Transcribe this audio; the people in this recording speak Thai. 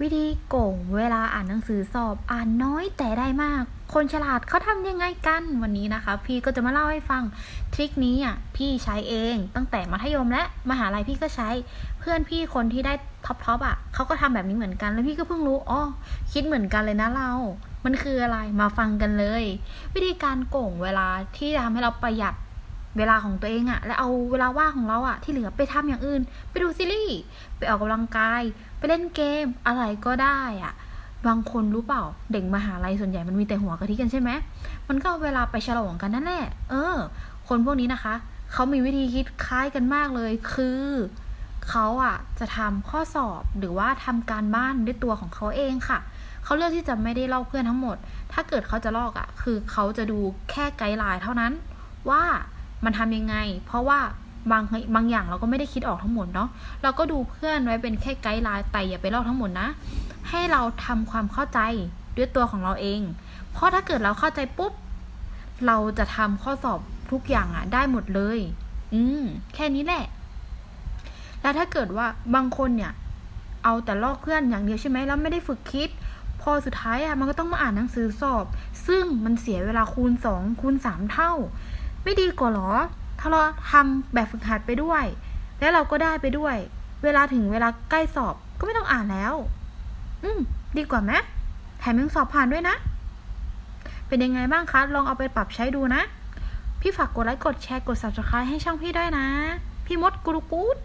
วิธีโก่งเวลาอ่านหนังสือสอบอ่านน้อยแต่ได้มาก คนฉลาดเขาทำยังไงกันวันนี้นะคะ พี่ก็จะมาเล่าให้ฟังทริคนี้อะพี่ใช้เองตั้งแต่มัธยมและมหาลัยพี่ก็ใช้ เพื่อนพี่คนที่ได้ท็อปทอปอะเขาก็ทำแบบนี้เหมือนกันแล้วพี่ก็เพิ่งรู้อ๋อคิดเหมือนกันเลยนะเรา มันคืออะไรมาฟังกันเลย วิธีการโก่งเวลาที่จะทำให้เราประหยัด เวลาของตัวเองอะและเอาเวลาว่างของเราอะที่เหลือไปทำอย่างอื่น ไปดูซีรีส์ไปออกกำลังกาย ไปเล่นเกมอะไรก็ได้อะบางคนรู้เปล่า เด็กมหาลัยส่วนใหญ่มันมีแต่หัวกะทิกันใช่ไหมมันก็เอาเวลาไปฉลองกันนั่นแหละเออ คนพวกนี้นะคะเขามีวิธีคิดคล้ายกันมากเลย คือเขาอะจะทำข้อสอบหรือว่าทำการบ้านด้วยตัวของเขาเองค่ะเขาเลือกที่จะไม่ได้ลอกเพื่อนทั้งหมด ถ้าเกิดเขาจะลอกอะคือเขาจะดูแค่ไกด์ไลน์เท่านั้นว่า มันทำยังไง เพราะว่าบางบางอย่างเราก็ไม่ได้คิดออกทั้งหมดเนาะเราก็ดูเพื่อนไว้เป็นแค่ไกด์ไลน์แต่อย่าไปลอกทั้งหมดนะ ให้เราทำความเข้าใจด้วยตัวของเราเอง เพราะถ้าเกิดเราเข้าใจปุ๊บ เราจะทำข้อสอบทุกอย่างอะได้หมดเลย อืมแค่นี้แหละ แล้วถ้าเกิดว่าบางคนเนี่ย เอาแต่ลอกเพื่อนอย่างเดียวใช่ไหมแล้วไม่ได้ฝึกคิด พอสุดท้ายอะมันก็ต้องมาอ่านหนังสือสอบ ซึ่งมันเสียเวลาคูณสองคูณสามเท่า ไม่ดีกว่าหรอ ถ้าเราทำแบบฝึกหัดไปด้วย แล้วเราก็ได้ไปด้วย เวลาถึงเวลาใกล้สอบก็ไม่ต้องอ่านแล้ว อืม ดีกว่าไหมแถมยังสอบผ่านด้วยนะ เป็นยังไงบ้างคะ ลองเอาไปปรับใช้ดูนะ พี่ฝากกดไลค์ กดแชร์ กด subscribe ให้ช่องพี่ด้วยนะ พี่มดกุลูกูด